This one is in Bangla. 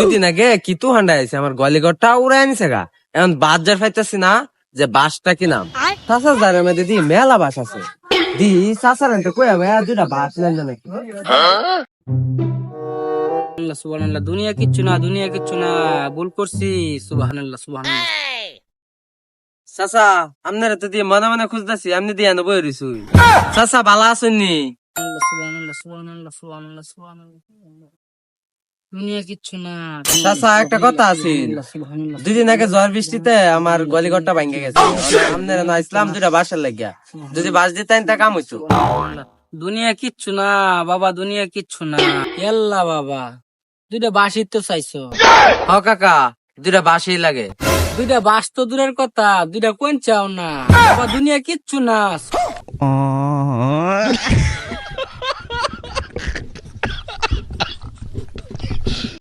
দুদিন আগে কি তু হান্ডা আছে আমার গলিঘরটা উড়াই আনিছে গা। এখন বাজার পাইতেছি না যে বাসটা কি নাম? চাষার জারের মধ্যে দি মেলা বাস আছে। দি চাষার এনতে কই হবে দুটা বাস নেন না নাকি? সুবহানাল্লাহ সুবহানাল্লাহ দুনিয়া কিচ্ছু না দুনিয়া কিচ্ছু না। ভুল করছি। সুবহানাল্লাহ সুবহানাল্লাহ। চাচা আপনারা তো দিয়ে মনে মনে খুঁজতেছি আপনি দিয়ে আনো বই রইছু চাচা ভালো আছেননি সুবহানাল্লাহ সুবহানাল্লাহ সুবহানাল্লাহ সুবহানাল্লাহ। দুনিয়া কিচ্ছু না। চাচা একটা কথা আছে। দুদিন আগে ঝড় বৃষ্টিতে আমার গলিঘরটা ভাঙ্গে গেছে। আপনারা না ইসলাম দুটা বাসার লাগিয়া। যদি বাস দিতেন তা কাম হইতো। দুনিয়া কিচ্ছু না বাবা দুনিয়া কিচ্ছু না। এল্লা বাবা দুইটা বাসির তো চাইছো। হ কাকা দুটা বাসই লাগে। দুইটা বাস তো দূরের কথা দুইটা কোন চাও না। বাবা দুনিয়া কিচ্ছু না।